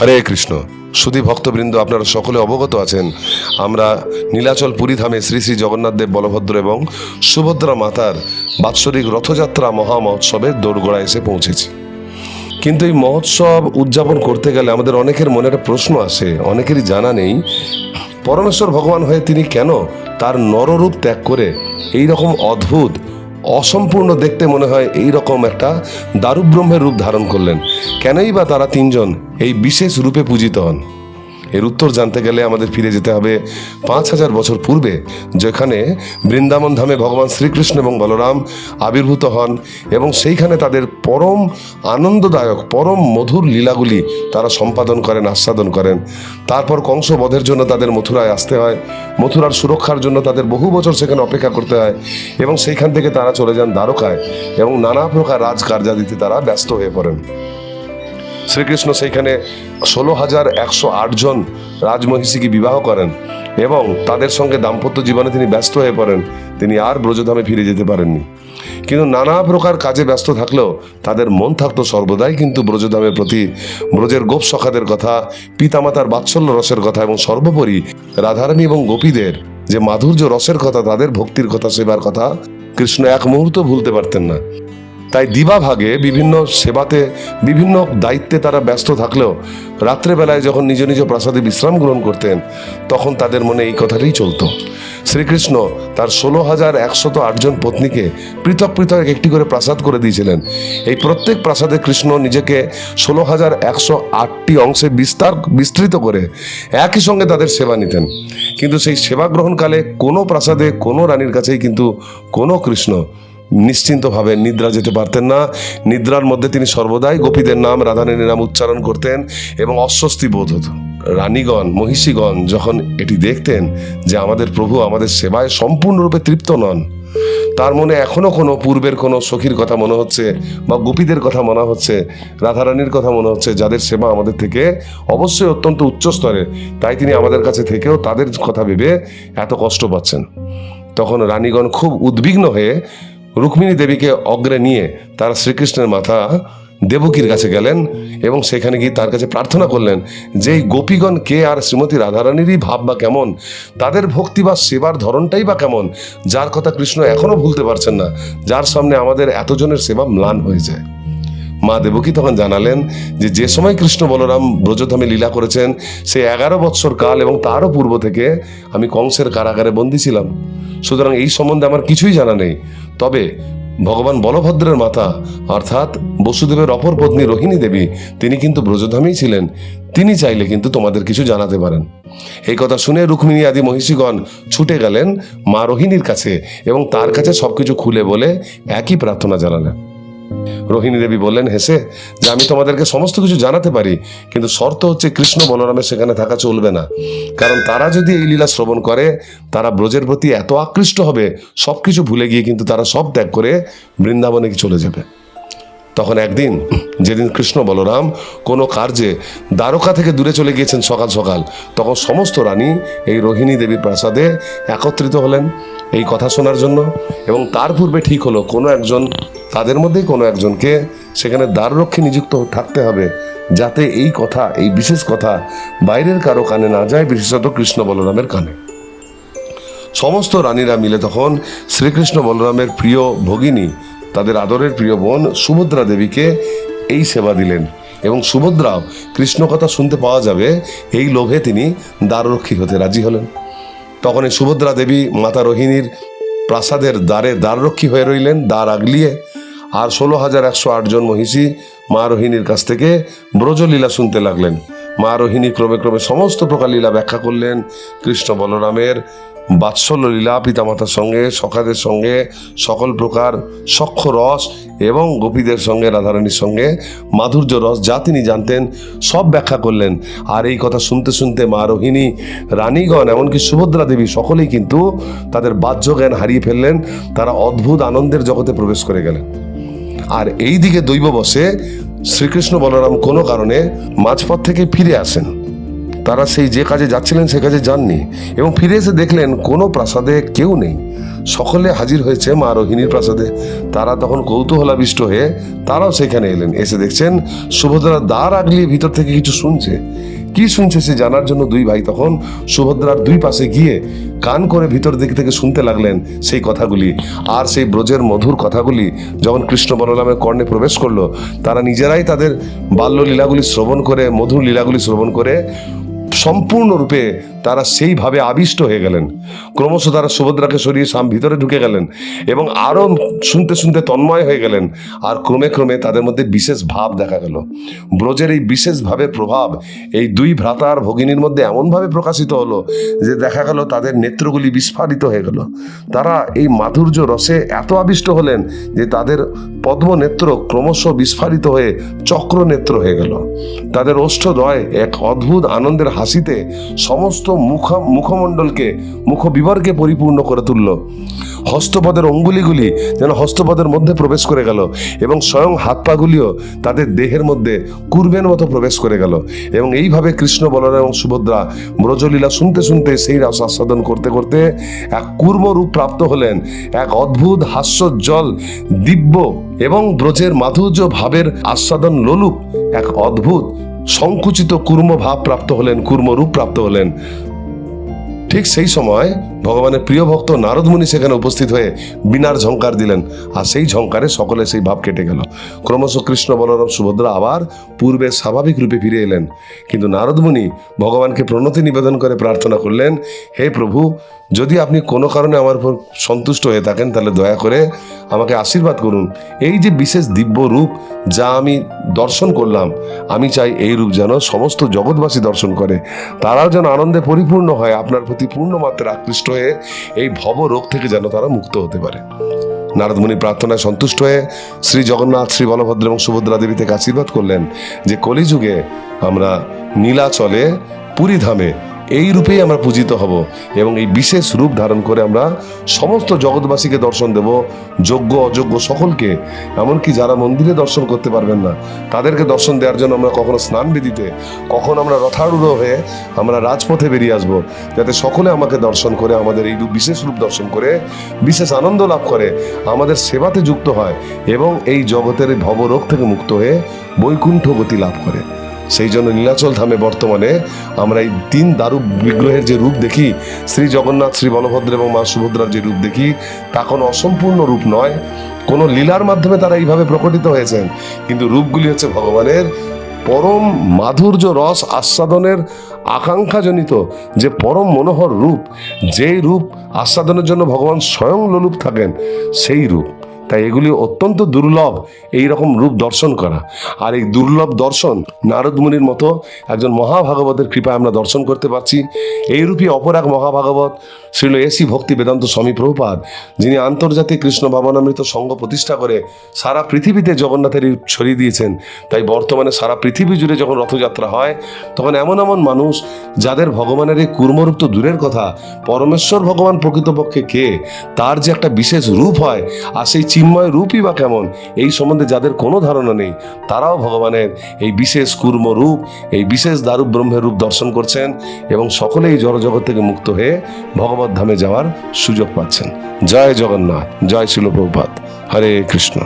হরে কৃষ্ণ। সুধী ভক্তবৃন্দ, আপনারা সকলে অবগত আছেন, আমরা নীলাচল পুরীধামে শ্রী শ্রী জগন্নাথ দেব বলভদ্র এবং সুভদ্রা মাতার বাৎসরিক রথযাত্রা মহা মহোৎসবের দোরগোড়া এসে পৌঁছেছি। কিন্তু এই মহোৎসব উদযাপন করতে গেলে আমাদের অনেকের মনে একটা প্রশ্ন আসে, অনেকেরই জানা নেই, পরমেশ্বর ভগবান হয়ে তিনি কেন তার নররূপ ত্যাগ করে এই রকম অদ্ভুত অসম্পূর্ণ দেখতে মনে হয় এই রকম একটা দারুব্রহ্মের রূপ ধারণ করলেন। কেনই বা তারা তিনজন এই বিশেষ রূপে পূজিত হন? এর উত্তর জানতে গেলে আমাদের ফিরে যেতে হবে পাঁচ হাজার বছর পূর্বে, যেখানে বৃন্দাবন ধামে ভগবান শ্রীকৃষ্ণ এবং বলরাম আবির্ভূত হন এবং সেইখানে তাদের পরম আনন্দদায়ক, পরম মধুর লীলাগুলি তারা সম্পাদন করেন, আস্বাদন করেন। তারপর কংস বধের জন্য তাদের মথুরায় আসতে হয়। মথুরার সুরক্ষার জন্য তাদের বহু বছর সেখানে অপেক্ষা করতে হয় এবং সেইখান থেকে তারা চলে যান দ্বারকায় এবং নানা প্রকার রাজকার্যাদিতে তারা ব্যস্ত হয়ে পড়েন। শ্রীকৃষ্ণ সেইখানে ষোলো হাজার একশো আটজন রাজমহিষীকে বিবাহ করেন এবং তাদের সঙ্গে দাম্পত্য জীবনে তিনি ব্যস্ত হয়ে পড়েন। তিনি আর ব্রজধামে ফিরে যেতে পারেননি। কিন্তু নানা প্রকার কাজে ব্যস্ত থাকলেও তাদের মন থাকতো সর্বদাই কিন্তু ব্রজধামের প্রতি ব্রজের গোপ সখাদের কথা, পিতামাতার বাৎসল্য রসের কথা এবং সর্বোপরি রাধারানী এবং গোপীদের যে মাধুর্য রসের কথা, তাদের ভক্তির কথা, সেবার কথা কৃষ্ণ এক মুহূর্ত ভুলতে পারতেন না। তাই দিবাভাগে বিভিন্ন সেবাতে, বিভিন্ন দায়িত্বে তারা ব্যস্ত থাকলেও রাত্রেবেলায় যখন নিজ নিজ প্রাসাদে বিশ্রাম গ্রহণ করতেন, তখন তাদের মনে এই কথাটাই চলতো। শ্রীকৃষ্ণ তার ষোলো হাজার একশত আটজন পত্নীকে পৃথক পৃথক একটি করে প্রাসাদ করে দিয়েছিলেন। এই প্রত্যেক প্রাসাদে কৃষ্ণ নিজেকে ষোলো হাজার একশো আটটি অংশে বিস্তার, বিস্তৃত করে একই সঙ্গে তাদের সেবা নিতেন। কিন্তু সেই সেবা গ্রহণকালে কোনো প্রাসাদে কোনো রানীর কাছেই কিন্তু কোনো কৃষ্ণ নিশ্চিন্তভাবে নিদ্রা যেতে পারতেন না। নিদ্রার মধ্যে তিনি সর্বদাই গোপীদের নাম, রাধারানীর নাম উচ্চারণ করতেন এবং অস্বস্তি বোধ হতো। রানীগণ, মহিষীগণ যখন এটি দেখতেন যে আমাদের প্রভু আমাদের সেবায় সম্পূর্ণরূপে তৃপ্ত নন, তার মনে এখনও কোনো পূর্বের কোনো সখীর কথা মনে হচ্ছে বা গোপীদের কথা মনে হচ্ছে, রাধারানীর কথা মনে হচ্ছে, যাদের সেবা আমাদের থেকে অবশ্যই অত্যন্ত উচ্চ স্তরে। তাই তিনি আমাদের কাছে থেকেও তাদের কথা ভেবে এত কষ্ট পাচ্ছেন। তখন রানীগণ খুব উদ্বিগ্ন হয়ে রুক্মিণী দেবীকে অগ্রে নিয়ে তারা শ্রীকৃষ্ণের মাথা দেবকীর কাছে গেলেন এবং সেখানে গিয়ে তার কাছে প্রার্থনা করলেন যে গোপীগণ কে আর শ্রীমতী রাধারানীরই ভাব বা কেমন? তাদের ভক্তি বা সেবার ধরনটাই বা কেমন? যার কথা কৃষ্ণ এখনও ভুলতে পারছেন না, যার সামনে আমাদের এতজনের সেবা ম্লান হয়ে যায়। মা দেবকী তখন জানালেন যে যে সময় কৃষ্ণ বলরাম ব্রজধামে লীলা করেছেন সে এগারো বৎসর কাল এবং তারও পূর্ব থেকে আমি কংসের কারাগারে বন্দী ছিলাম। সুতরাং এই সম্বন্ধে আমার কিছুই জানা নেই। তবে ভগবান বলভদ্রের মাতা, অর্থাৎ বসুদেবের অপর পত্নী রোহিণী দেবী, তিনি কিন্তু ব্রজধামেই ছিলেন। তিনি চাইলে কিন্তু তোমাদের কিছু জানাতে পারেন। এই কথা শুনে রুক্মিণী আদি মহিষীগণ ছুটে গেলেন মা রোহিণীর কাছে এবং তার কাছে সবকিছু খুলে বলে একই প্রার্থনা জানালেন। রোহিণী দেবী বললেন, হেসে, যে আমি তোমাদেরকে সমস্ত কিছু জানাতে পারি, কিন্তু শর্ত হচ্ছে কৃষ্ণ বলরামের সেখানে থাকা চলবে না। কারণ তারা যদি এই লীলা শ্রবণ করে, তারা ব্রজের প্রতি এত আকৃষ্ট হবে সব কিছু ভুলে গিয়ে কিন্তু তারা সব ত্যাগ করে বৃন্দাবনে চলে যাবে। তখন একদিন, যেদিন কৃষ্ণ বলরাম কোনো কার্যে দ্বারকা থেকে দূরে চলে গিয়েছেন সকাল সকাল, তখন সমস্ত রানী এই রোহিণী দেবীর প্রাসাদে একত্রিত হলেন এই কথা শোনার জন্য এবং তার পূর্বে ঠিক হলো, কোনো একজন তাদের মধ্যেই কোনো একজনকে সেখানে দ্বাররক্ষী নিযুক্ত থাকতে হবে, যাতে এই কথা, এই বিশেষ কথা বাইরের কারও কানে না যায়, বিশেষত কৃষ্ণ বলরামের কানে। সমস্ত রানীরা মিলে তখন শ্রীকৃষ্ণ বলরামের প্রিয় ভগিনী, তাদের আদরের প্রিয় বোন সুভদ্রা দেবীকে এই সেবা দিলেন এবং সুভদ্রাও কৃষ্ণ কথা শুনতে পাওয়া যাবে, এই লোভে তিনি দ্বাররক্ষী হতে রাজি হলেন। তখন এই সুভদ্রা দেবী মাতা রোহিণীর প্রাসাদের দ্বারে দ্বাররক্ষী হয়ে রইলেন, দ্বার আগলিয়ে আর ষোলো হাজার একশো আটজন মহিষী মা রোহিণীর কাছ থেকে ব্রজলীলা শুনতে লাগলেন। মা রোহিণী ক্রমে ক্রমে সমস্ত প্রকার লীলা ব্যাখ্যা করলেন। কৃষ্ণ বলরামের বাৎসল্য লীলা, পিতামাতার সঙ্গে, সখাদের সঙ্গে, সকল প্রকার সক্ষ রস এবং গোপীদের সঙ্গে, রাধারানীর সঙ্গে, মাধুর্য রস যা তিনি জানতেন সব ব্যাখ্যা করলেন। আর এই কথা শুনতে শুনতে মা রোহিণী, রানীগণ, এমনকি সুভদ্রা দেবী সকলেই কিন্তু তাদের বাহ্য জ্ঞান হারিয়ে ফেললেন। তারা অদ্ভুত আনন্দের জগতে প্রবেশ করে গেলেন। আর এই দিকে দৈব বসে শ্রীকৃষ্ণ বলরাম কোনো কারণে মাঝপথ থেকে ফিরে আসেন। তারা সেই যে কাজে যাচ্ছিলেন সে কাজে যাননি এবং ফিরে এসে দেখলেন কোনো প্রাসাদে কেউ নেই। সকলে হাজির হয়েছে মা রোহিণীর প্রাসাদে। তারা তখন কৌতূহলাবিষ্ট হয়ে তারাও সেখানে এলেন। এসে দেখছেন সুভদ্রা দ্বার আগলিয়ে ভিতর থেকে কিছু শুনছে। কি শুনছে সে জানার জন্য দুই ভাই তখন সুভদ্রার দুই পাশে গিয়ে কান করে ভিতর দিক থেকে শুনতে লাগলেন সেই কথাগুলি। আর সেই ব্রজের মধুর কথাগুলি যখন কৃষ্ণ বলরামের কর্ণে প্রবেশ করল, তারা নিজেরাই তাদের বাল্য লীলাগুলি শ্রবণ করে, মধুর লীলাগুলি শ্রবণ করে সম্পূর্ণরূপে তারা সেইভাবে আবিষ্ট হয়ে গেলেন। ক্রমশ তারা সুভদ্রাকে সরিয়ে সাম ভিতরে ঢুকে গেলেন এবং আরও শুনতে শুনতে তন্ময় হয়ে গেলেন। আর ক্রমে ক্রমে তাদের মধ্যে বিশেষ ভাব দেখা গেল। ব্রজের এই বিশেষভাবে প্রভাব এই দুই ভ্রাতার ভগিনীর মধ্যে এমনভাবে প্রকাশিত হলো যে দেখা গেল তাদের নেত্রগুলি বিস্ফারিত হয়ে গেল। তারা এই মাধুর্য রসে এত আবিষ্ট হলেন যে তাদের পদ্ম নেত্র ক্রমশ বিস্ফারিত হয়ে চক্র নেত্র হয়ে গেল। তাদের ওষ্ঠদয় এক অদ্ভুত আনন্দের হাসিতে সমস্ত মুখ, মুখমণ্ডলকে মুখবিবরকে পরিপূর্ণ করে তুলল। হস্তপদের অঙ্গুলিগুলি যেন হস্তপদের মধ্যে প্রবেশ করে গেল এবং স্বয়ং হাত পাগুলিও তাদের দেহের মধ্যে কুর্বের মতো প্রবেশ করে গেল এবং এইভাবে কৃষ্ণ বলরাম এবং সুভদ্রা ব্রজলীলা শুনতে শুনতে সেই রস আস্বাদন করতে করতে এক কুর্ম রূপ প্রাপ্ত হলেন। এক অদ্ভুত হাস্যজ্জ্বল দিব্য এবং ব্রজের মাধুর্য ভাবের আস্বাদন লোলুপ, এক অদ্ভুত সংকুচিত কুর্ম ভাব প্রাপ্ত হলেন কুর্মরূপ প্রাপ্ত হলেন। ঠিক সেই সময় ভগবানের প্রিয় ভক্ত নারদমুনি সেখানে উপস্থিত হয়ে বিনার ঝঙ্কার দিলেন। আর সেই ঝঙ্কারে সকলে সেই ভাব কেটে গেল। ক্রমশ কৃষ্ণ বলরাম সুভদ্রা আবার পূর্বে স্বাভাবিক রূপে ফিরে এলেন। কিন্তু নারদমুনি ভগবানকে প্রণতি নিবেদন করে প্রার্থনা করলেন, হে প্রভু, যদি আপনি কোনো কারণে আমার উপর সন্তুষ্ট হয়ে থাকেন, তাহলে দয়া করে আমাকে আশীর্বাদ করুন। এই যে বিশেষ দিব্য রূপ যা আমি দর্শন করলাম, আমি চাই এই রূপ যেন সমস্ত জগৎবাসী দর্শন করে। তারাও যেন আনন্দে পরিপূর্ণ হয় আপনার প্রতি পূর্ণ মাত্রা আকৃষ্ট হয়ে এই ভব রোগ থেকে যেন তারা মুক্ত হতে পারে। নারদমুনি প্রার্থনায় সন্তুষ্ট হয়ে শ্রী জগন্নাথ, শ্রী বলভদ্র এবং সুভদ্রা দেবী থেকে আশীর্বাদ করলেন যে কলিযুগে আমরা নীলাচলে পুরী ধামে এই রূপেই আমরা পূজিত হব এবং এই বিশেষ রূপ ধারণ করে আমরা সমস্ত জগৎবাসীকে দর্শন দেব, যোগ্য, অযোগ্য সকলকে। এমনকি যারা মন্দিরে দর্শন করতে পারবেন না, তাদেরকে দর্শন দেওয়ার জন্য আমরা কখনো স্নান বিধিতে কখন আমরা রথারূঢ় হয়ে আমরা রাজপথে বেরিয়ে আসব, যাতে সকলে আমাকে দর্শন করে, আমাদের এই রূপ বিশেষ রূপ দর্শন করে, বিশেষ আনন্দ লাভ করে, আমাদের সেবাতে যুক্ত হয় এবং এই জগতের ভবরোগ থেকে মুক্ত হয়ে বৈকুণ্ঠ গতি লাভ করে। সেই জন্য নীলাচল ধামে বর্তমানে আমরা এই তিন দারু বিগ্রহের যে রূপ দেখি, শ্রী জগন্নাথ, শ্রী বলভদ্র এবং মা সুভদ্রার যে রূপ দেখি, তা কোনো অসম্পূর্ণ রূপ নয়। কোনো লীলার মাধ্যমে তারা এইভাবে প্রকটিত হয়েছেন। কিন্তু রূপগুলি হচ্ছে ভগবানের পরম মাধুর্য, রস, আস্বাদনের আকাঙ্ক্ষাজনিত যে পরম মনোহর রূপ, যেই রূপ আস্বাদনের জন্য ভগবান স্বয়ং লোলুপ থাকেন, সেই রূপ। তাই এগুলি অত্যন্ত দুর্লভ এই রকম রূপ দর্শন করা। আর এই দুর্লভ দর্শন নারদ মুনির মতো একজন মহাভাগবতের কৃপায় আমরা দর্শন করতে পারছি। এই রূপই অপর এক মহাভাগবত শ্রীল এসি ভক্তি বেদান্ত স্বামী প্রভুপাদ, যিনি আন্তর্জাতিক কৃষ্ণ ভাবনামৃত সংঘ প্রতিষ্ঠা করে সারা পৃথিবীতে জগন্নাথের ছড়িয়ে দিয়েছেন। তাই বর্তমানে সারা পৃথিবী জুড়ে যখন রথযাত্রা হয়, তখন এমন এমন মানুষ যাদের ভগবানের এই কুর্মরূপ তো দূরের কথা, পরমেশ্বর ভগবান প্রকৃতপক্ষে কে, তার যে একটা বিশেষ রূপ হয়, আর সেই চিন্ময় রূপই বা কেমন? এই সম্বন্ধে যাদের কোনো ধারণা নেই, তারাও ভগবানের এই বিশেষ কুর্ম রূপ, এই বিশেষ দারু ব্রহ্মের রূপ দর্শন করছেন এবং সকলেই জড়জগৎ থেকে মুক্ত হয়ে ভগবত ধামে যাওয়ার সুযোগ পাচ্ছেন। জয় জগন্নাথ, জয় শিল প্রভুপাত হরে কৃষ্ণ।